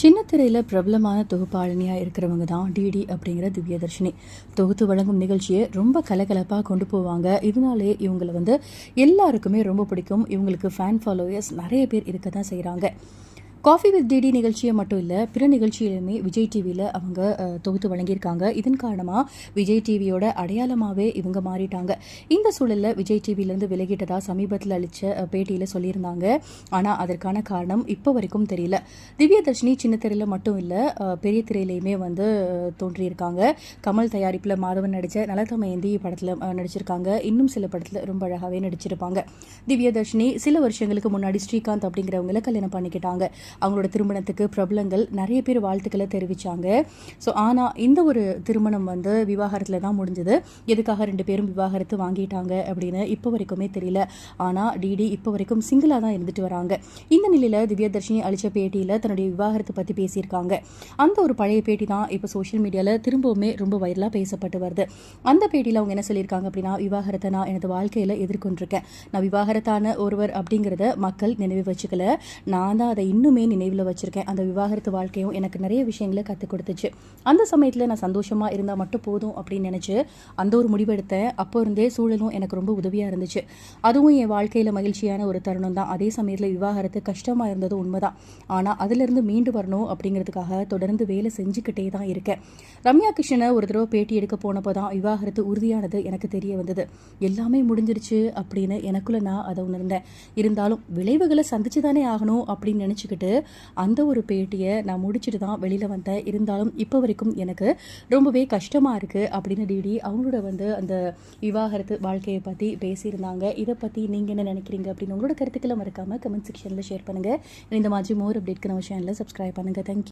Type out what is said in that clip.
சின்னத்திரையில் பிரபலமான தொகுப்பாளினியாக இருக்கிறவங்க தான் டிடி அப்படிங்கிற திவ்யதர்ஷினி. தொகுத்து வழங்கும் நிகழ்ச்சியை ரொம்ப கலகலப்பாக கொண்டு போவாங்க. இதனாலே இவங்களை வந்து எல்லாருக்குமே ரொம்ப பிடிக்கும். இவங்களுக்கு ஃபேன் ஃபாலோயர்ஸ் நிறைய பேர் இருக்க தான் செய்கிறாங்க காஃபி வித் டிடி நிகழ்ச்சியை மட்டும் இல்லை பிற நிகழ்ச்சியிலுமே விஜய் டிவியில் அவங்க தொகுத்து வழங்கியிருக்காங்க. இதன் காரணமாக விஜய் டிவியோட அடையாளமாகவே இவங்க மாறிட்டாங்க. இந்த சூழலில் விஜய் டிவியிலேருந்து விலகிட்டதா சமீபத்தில் அளித்த பேட்டியில் சொல்லியிருந்தாங்க. ஆனால் அதற்கான காரணம் இப்போ வரைக்கும் தெரியல. திவ்யதர்ஷினி சின்ன திரையில் மட்டும் இல்லை பெரிய திரையிலையுமே வந்து தோன்றியிருக்காங்க. கமல் தயாரிப்பில் மாதவன் நடித்த நலத்தமயந்தி படத்தில் நடிச்சிருக்காங்க. இன்னும் சில படத்தில் ரொம்ப அழகாகவே நடிச்சிருப்பாங்க. திவ்யதர்ஷினி சில வருஷங்களுக்கு முன்னாடி ஸ்ரீகாந்த் அப்படிங்கிறவங்கள கல்யாணம் பண்ணிக்கிட்டாங்க. அவங்களோட திருமணத்துக்கு பிரபலங்கள் நிறைய பேர் வாழ்த்துக்களை தெரிவித்தாங்க ஸோ ஆனால் இந்த ஒரு திருமணம் வந்து விவாகரத்தில் தான் முடிஞ்சது. எதுக்காக ரெண்டு பேரும் விவாகரத்து வாங்கிட்டாங்க அப்படின்னு இப்போ வரைக்குமே தெரியல. ஆனால் டிடி இப்போ வரைக்கும் சிங்கிளாக தான் இருந்துட்டு வராங்க. இந்த நிலையில் திவ்யதர்ஷினி அளித்த பேட்டியில் தன்னுடைய விவாகரத்தை பற்றி பேசியிருக்காங்க. அந்த ஒரு பழைய பேட்டி தான் இப்போ சோஷியல் மீடியாவில் திரும்பவுமே ரொம்ப வைரலாக பேசப்பட்டு வருது. அந்த பேட்டியில் அவங்க என்ன சொல்லியிருக்காங்க அப்படின்னா விவாகரத்தை நான் எனது வாழ்க்கையில் எதிர்கொண்டிருக்கேன். நான் விவாகரத்தான ஒருவர் அப்படிங்கிறத மக்கள் நினைவு வச்சுக்கல. நான் தான் அதை இன்னுமே நினைவில் வச்சுருக்கேன். அந்த விவாகரத்து வாழ்க்கையும் எனக்கு நிறைய விஷயங்களை கற்றுக் கொடுத்துச்சு. அந்த சமயத்தில் நான் சந்தோஷமாக இருந்தால் மட்டும் போதும் அப்படின்னு நினச்சி அந்த ஒரு முடிவெடுத்தேன் அப்போ இருந்தே சூழலும் எனக்கு ரொம்ப உதவியாக இருந்துச்சு. அதுவும் என் வாழ்க்கையில் மகிழ்ச்சியான ஒரு தருணம் தான். அதே சமயத்தில் விவாகரத்து கஷ்டமாக இருந்தது உண்மைதான். ஆனால் அதிலிருந்து மீண்டு வரணும் அப்படிங்கிறதுக்காக தொடர்ந்து வேலை செஞ்சுக்கிட்டே தான் இருக்கேன். ரம்யா கிருஷ்ணனை ஒரு தடவை பேட்டி எடுக்க போனப்போ தான் விவாகரத்து உறுதியானது எனக்கு தெரிய வந்தது. எல்லாமே முடிஞ்சிருச்சு அப்படின்னு எனக்குள்ளே நான் அதை உணர்ந்தேன். இருந்தாலும் விளைவுகளை சந்திச்சு தானே ஆகணும் அப்படின்னு நினச்சிக்கிட்டு அந்த ஒரு பேட்டியை நான் முடிச்சுட்டு தான் வெளியில் வந்தேன். இருந்தாலும் இப்போ வரைக்கும் எனக்கு ரொம்பவே கஷ்டமாக இருக்குது அப்படின்னு டிடி அவங்களோட வந்து அந்த விவாகரத்து வாழ்க்கையை பற்றி பேசியிருந்தாங்க. இதை பற்றி நீங்கள் என்ன நினைக்கிறீங்க அப்படின்னு உங்களோட கருத்துக்களை மறக்காமல் கமெண்ட் செக்ஷனில் ஷேர் பண்ணுங்கள் இந்த மாதிரி மோர் அப்டேட்க்கு நம்ம சேனலில் சப்ஸ்கிரைப் பண்ணுங்கள் தேங்க்யூ